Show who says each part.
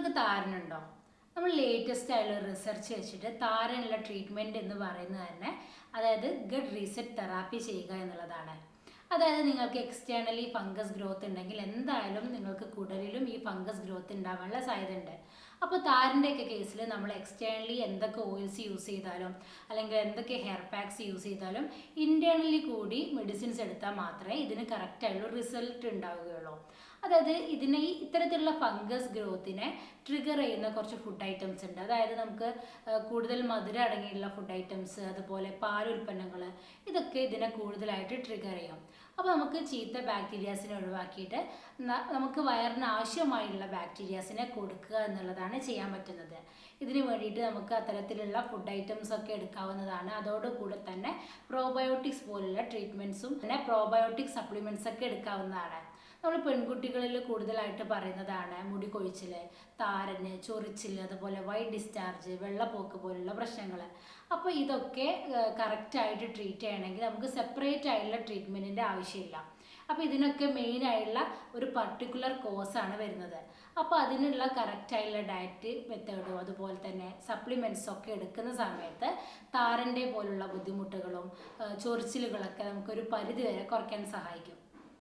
Speaker 1: നിങ്ങൾക്ക് താരനുണ്ടോ? നമ്മൾ ലേറ്റസ്റ്റ് ആയുള്ള റിസർച്ച് വെച്ചിട്ട് താരനുള്ള ട്രീറ്റ്മെന്റ് എന്ന് പറയുന്നത് തന്നെ അതായത് ഗഡ് റീസെറ്റ് തെറാപ്പി ചെയ്യുക എന്നുള്ളതാണ്. അതായത് നിങ്ങൾക്ക് എക്സ്റ്റേണലി ഫംഗസ് ഗ്രോത്ത് ഉണ്ടെങ്കിൽ എന്തായാലും നിങ്ങൾക്ക് കുടലിലും ഈ ഫംഗസ് ഗ്രോത്ത് ഉണ്ടാവാനുള്ള സാധ്യതയുണ്ട്. അപ്പോൾ താരന്റെയൊക്കെ കേസിൽ നമ്മൾ എക്സ്റ്റേണലി എന്തൊക്കെ ഓയിൽസ് യൂസ് ചെയ്താലും അല്ലെങ്കിൽ എന്തൊക്കെ ഹെയർ പാക്സ് യൂസ് ചെയ്താലും ഇന്റേർണലി കൂടി മെഡിസിൻസ് എടുത്താൽ മാത്രമേ ഇതിന് കറക്റ്റായുള്ള റിസൾട്ട് ഉണ്ടാവുകയുള്ളൂ. അതായത് ഇതിനെ ഈ ഇത്തരത്തിലുള്ള ഫംഗസ് ഗ്രോത്തിനെ ട്രിഗർ ചെയ്യുന്ന കുറച്ച് ഫുഡ് ഐറ്റംസ് ഉണ്ട്. അതായത് നമുക്ക് കൂടുതൽ മധുരം അടങ്ങിയുള്ള ഫുഡ് ഐറ്റംസ് അതുപോലെ പാൽ പാലുൽപ്പന്നങ്ങൾ ഇതൊക്കെ ഇതിനെ കൂടുതലായിട്ട് ട്രിഗർ ചെയ്യും. അപ്പോൾ നമുക്ക് ചീത്ത ബാക്ടീരിയാസിനെ ഒഴിവാക്കിയിട്ട് നമുക്ക് വയറിന് ആവശ്യമായുള്ള ബാക്ടീരിയാസിനെ കൊടുക്കുക എന്നുള്ളതാണ് ചെയ്യാൻ പറ്റുന്നത്. ഇതിന് വേണ്ടിയിട്ട് നമുക്ക് അത്തരത്തിലുള്ള ഫുഡ് ഐറ്റംസ് ഒക്കെ എടുക്കാവുന്നതാണ്. അതോടുകൂടെ തന്നെ പ്രോബയോട്ടിക്സ് പോലുള്ള ട്രീറ്റ്മെന്റ്സും പിന്നെ പ്രോബയോട്ടിക് സപ്ലിമെന്റ്സ് ഒക്കെ എടുക്കാവുന്നതാണ്. നമ്മൾ പെൺകുട്ടികളിൽ കൂടുതലായിട്ട് പറയുന്നതാണ് മുടി കൊഴിച്ചിൽ താരന് ചൊറിച്ചിൽ അതുപോലെ വൈറ്റ് ഡിസ്ചാർജ് വെള്ളപ്പോക്ക് പോലുള്ള പ്രശ്നങ്ങൾ അപ്പോൾ ഇതൊക്കെ കറക്റ്റായിട്ട് ട്രീറ്റ് ചെയ്യണമെങ്കിൽ നമുക്ക് സെപ്പറേറ്റ് ആയിട്ടുള്ള ട്രീറ്റ്മെന്റിന്റെ ആവശ്യമില്ല. അപ്പോൾ ഇതിനൊക്കെ മെയിൻ ആയിട്ടുള്ള ഒരു പർട്ടിക്കുലർ ആണ് വരുന്നത്. അപ്പോൾ അതിനുള്ള കറക്റ്റ് ആയിട്ടുള്ള ഡയറ്റ് മെത്തേഡും അതുപോലെ തന്നെ സപ്ലിമെന്റ്സ് ഒക്കെ എടുക്കുന്ന സമയത്ത് താരന്റെ പോലുള്ള ബുദ്ധിമുട്ടുകളും ചൊറിച്ചിലുകളൊക്കെ നമുക്കൊരു പരിധി വരെ കുറയ്ക്കാൻ സഹായിക്കും.